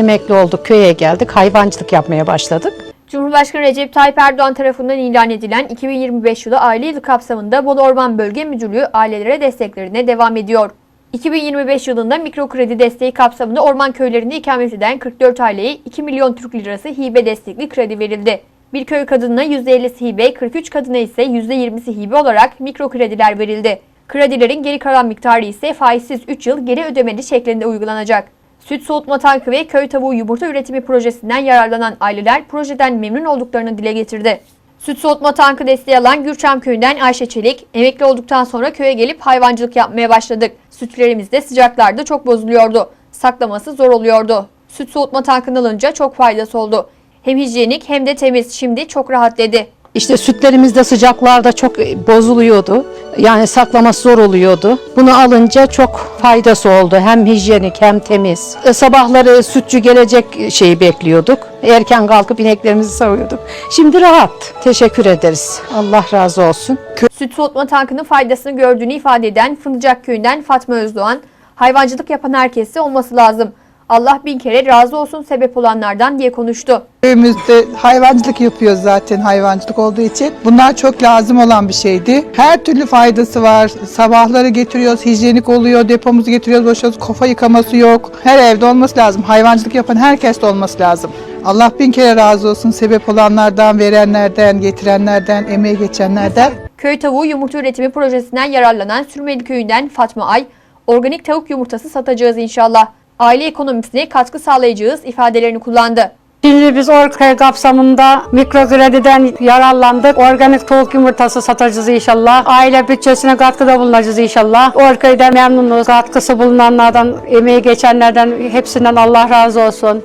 Emekli olduk, köye geldik, hayvancılık yapmaya başladık. Cumhurbaşkanı Recep Tayyip Erdoğan tarafından ilan edilen 2025 yılı aile yılı kapsamında Bolu Orman Bölge Müdürlüğü ailelere desteklerine devam ediyor. 2025 yılında mikro kredi desteği kapsamında orman köylerinde ikamet eden 44 aileye 2 milyon Türk lirası hibe destekli kredi verildi. Bir köy kadınına %50'si hibe, 43 kadına ise %20'si hibe olarak mikro krediler verildi. Kredilerin geri kalan miktarı ise faizsiz 3 yıl geri ödemeli şeklinde uygulanacak. Süt soğutma tankı ve köy tavuğu yumurta üretimi projesinden yararlanan aileler projeden memnun olduklarını dile getirdi. Süt soğutma tankı desteği alan Gürçam köyünden Ayşe Çelik, emekli olduktan sonra köye gelip hayvancılık yapmaya başladık. Sütlerimiz de sıcaklarda çok bozuluyordu. Saklaması zor oluyordu. Süt soğutma tankını alınca çok faydası oldu. Hem hijyenik hem de temiz. Şimdi çok rahat dedi. İşte sütlerimiz de sıcaklarda çok e, bozuluyordu. Yani saklaması zor oluyordu. Bunu alınca çok faydası oldu. Hem hijyenik hem temiz. E, sabahları sütçü gelecek şeyi bekliyorduk. Erken kalkıp ineklerimizi savuyorduk. Şimdi rahat. Teşekkür ederiz. Allah razı olsun. Süt soğutma tankının faydasını gördüğünü ifade eden Fındıcak köyünden Fatma Özdoğan, hayvancılık yapan herkese olması lazım. Allah bin kere razı olsun sebep olanlardan diye konuştu. Köyümüzde hayvancılık yapıyoruz zaten hayvancılık olduğu için. Bunlar çok lazım olan bir şeydi. Her türlü faydası var. Sabahları getiriyoruz, hijyenik oluyor, depomuzu getiriyoruz, boşalıyoruz. Kafa yıkaması yok. Her evde olması lazım. Hayvancılık yapan herkes de olması lazım. Allah bin kere razı olsun sebep olanlardan, verenlerden, getirenlerden, emeği geçenlerden. Köy tavuğu yumurta üretimi projesinden yararlanan Sürmeli köyünden Fatma Ay, organik tavuk yumurtası satacağız inşallah. Aile ekonomisine katkı sağlayacağız ifadelerini kullandı. Şimdi biz Orkaya kapsamında mikro krediden yararlandık. Organik tavuk yumurtası satacağız inşallah. Aile bütçesine katkıda bulunacağız inşallah. Orkay'da memnunuz. Katkısı bulunanlardan, emeği geçenlerden hepsinden Allah razı olsun.